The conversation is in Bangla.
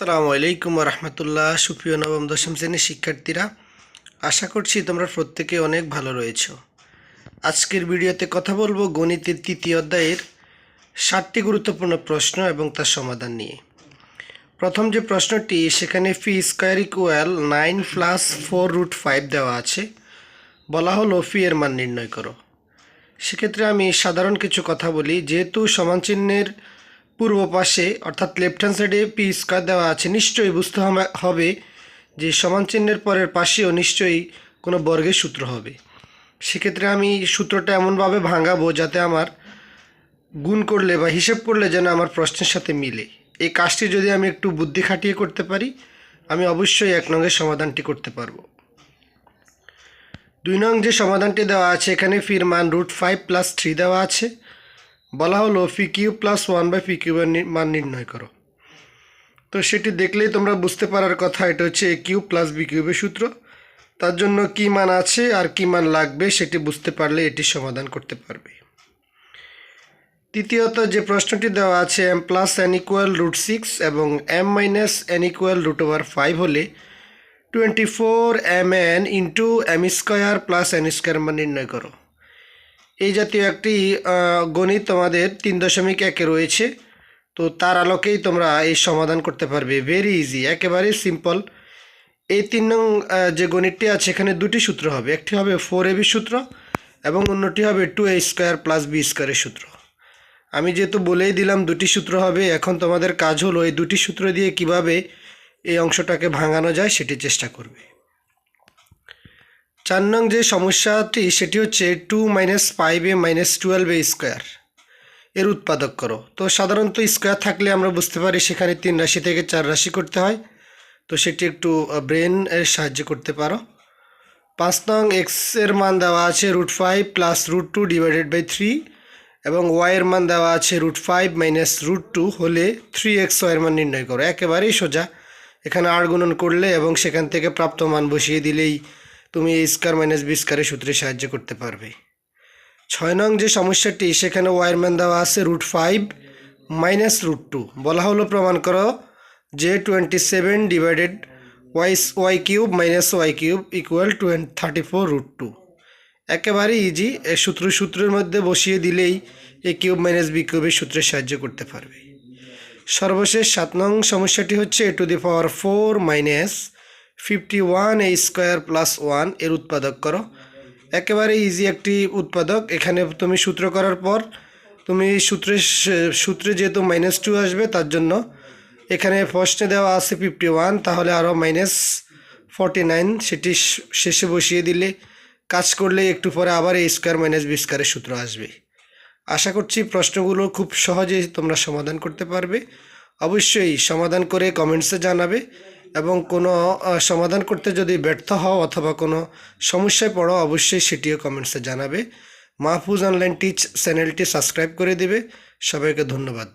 আসসালামু আলাইকুম রহমতুল্লাহ। সুপ্রিয় নবম, দশম শ্রেণির শিক্ষার্থীরা, আশা করছি তোমরা প্রত্যেকে অনেক ভালো রয়েছো। আজকের ভিডিওতে কথা বলব গণিতের তৃতীয় অধ্যায়ের সাতটি গুরুত্বপূর্ণ প্রশ্ন এবং তার সমাধান নিয়ে। প্রথম যে প্রশ্নটি, সেখানে phi square equal nine plus four root five দেওয়া আছে। বলা হলো ফি এর মান নির্ণয় করো। সেক্ষেত্রে আমি সাধারণ কিছু কথা বলি। যেহেতু সমান চিহ্নের পূর্ব পাশে, অর্থাৎ লেফট হ্যান্ড সাইডে পি স্কোয়ার দেওয়া আছে। নিশ্চয়ই বুঝতে হবে- যে সমান চিহ্নের পরের পাশেও নিশ্চয়ই কোনো বর্গের সূত্র হবে। সেক্ষেত্রে আমি সূত্রটা এমনভাবে ভাঙাবো যাতে আমার গুণ করলে বা হিসেব করলে যেন আমার প্রশ্নের সাথে মিলে। এই কাজটি যদি আমি একটু বুদ্ধি খাটিয়ে করতে পারি, আমি অবশ্যই এক নঙ্গের সমাধানটি করতে পারব। দুই নং যে সমাধানটি দেওয়া আছে, এখানে ফির মান রুট ফাইভ প্লাস থ্রি দেওয়া আছে। বলা হলো phi cube plus one by phi কিউবের মান নির্ণয় করো। তো সেটি দেখলেই তোমরা বুঝতে পারার কথা, এটা হচ্ছে এ কিউব প্লাস বি কিউবের সূত্র। তার জন্য কি মান আছে আর কি মান লাগবে সেটি বুঝতে পারলে এটি সমাধান করতে পারবে। তৃতীয়ত, যে প্রশ্নটি দেওয়া আছে M plus N equal root six এবং M minus N equal root over five হলে twenty four M N into M square plus N square মান নির্ণয় করো। এই জাতীয় একটি গণিত তোমাদের তিন দশমিক একে রয়েছে। তো তার আলোকেই তোমরা এই সমাধান করতে পারবে। ভেরি ইজি একেবারেই সিম্পল এই তিন নং যে গণিতটি আছে, এখানে দুটি সূত্র হবে। একটি হবে ফোর এবি সূত্র এবং অন্যটি হবে two A square plus B স্কোয়ারের সূত্র। আমি যেহেতু বলেই দিলাম দুটি সূত্র হবে, এখন তোমাদের কাজ হলো এই দুটি সূত্র দিয়ে কীভাবে এই অংশটাকে ভাঙানো যায় সেটি চেষ্টা করবে। চার নং যে সমস্যাটি, সেটি হচ্ছে two minus five A minus twelve A square এর উৎপাদক করো। তো সাধারণত স্কোয়ার থাকলে আমরা বুঝতে পারি সেখানে তিন রাশি থেকে চার রাশি করতে হয়। তো সেটি একটু ব্রেন এর সাহায্যে করতে পারো। পাঁচ নং এক্সের মান দেওয়া আছে root five plus root two divided by three এবং ওয়াইয়ের মান দেওয়া আছে root five minus root two হলে থ্রি এক্স ওয়াইয়ের মান নির্ণয় করো। একেবারেই সোজা। এখানে আর গুণন করলে এবং সেখান থেকে প্রাপ্ত মান বসিয়ে দিলেই তুমি এই স্কোয়ার মাইনাস বি স্কোয়ারের সূত্রে সাহায্য করতে পারবে। ছয় নং যে সমস্যাটি, সেখানে ওয়াইয়ের মান দেওয়া আছে root five minus root two বলা হলো, প্রমাণ করো যে twenty seven divided Y Y cube minus Y cube equal twenty thirty four root two একেবারে ইজি এ সূত্র সূত্রের মধ্যে বসিয়ে দিলেই এ কিউব মাইনাস বি কিউবের সূত্রে সাহায্য করতে পারবে। সর্বশেষ সাত নং সমস্যাটি হচ্ছে A to the power four minus fifty one A square plus ওয়ানের উৎপাদক করো। একেবারে ইজি একটি উৎপাদক। এখানে তুমি সূত্র করার পর, তুমি সূত্রে সূত্রে যেহেতু মাইনাস টু আসবে, তার জন্য এখানে ফার্স্টে দেওয়া আছে ফিফটি ওয়ান তাহলে আরও মাইনাস ফর্টি নাইন সেটি শেষে বসিয়ে দিলে কাজ করলে একটু পরে আবার এই স্কোয়ার মাইনাস বি স্কোয়ারের সূত্র আসবে। আশা করছি প্রশ্নগুলো খুব সহজেই তোমরা সমাধান করতে পারবে। অবশ্যই সমাধান করে কমেন্টসে জানাবে। এবং কোনো সমাধান করতে যদি ব্যর্থ হও অথবা কোনো সমস্যায় পড়ো, অবশ্যই সেটিও কমেন্টসে জানাবে। মাহফুজ অনলাইন টিচ চ্যানেলটি সাবস্ক্রাইব করে দিবে। সবাইকে ধন্যবাদ।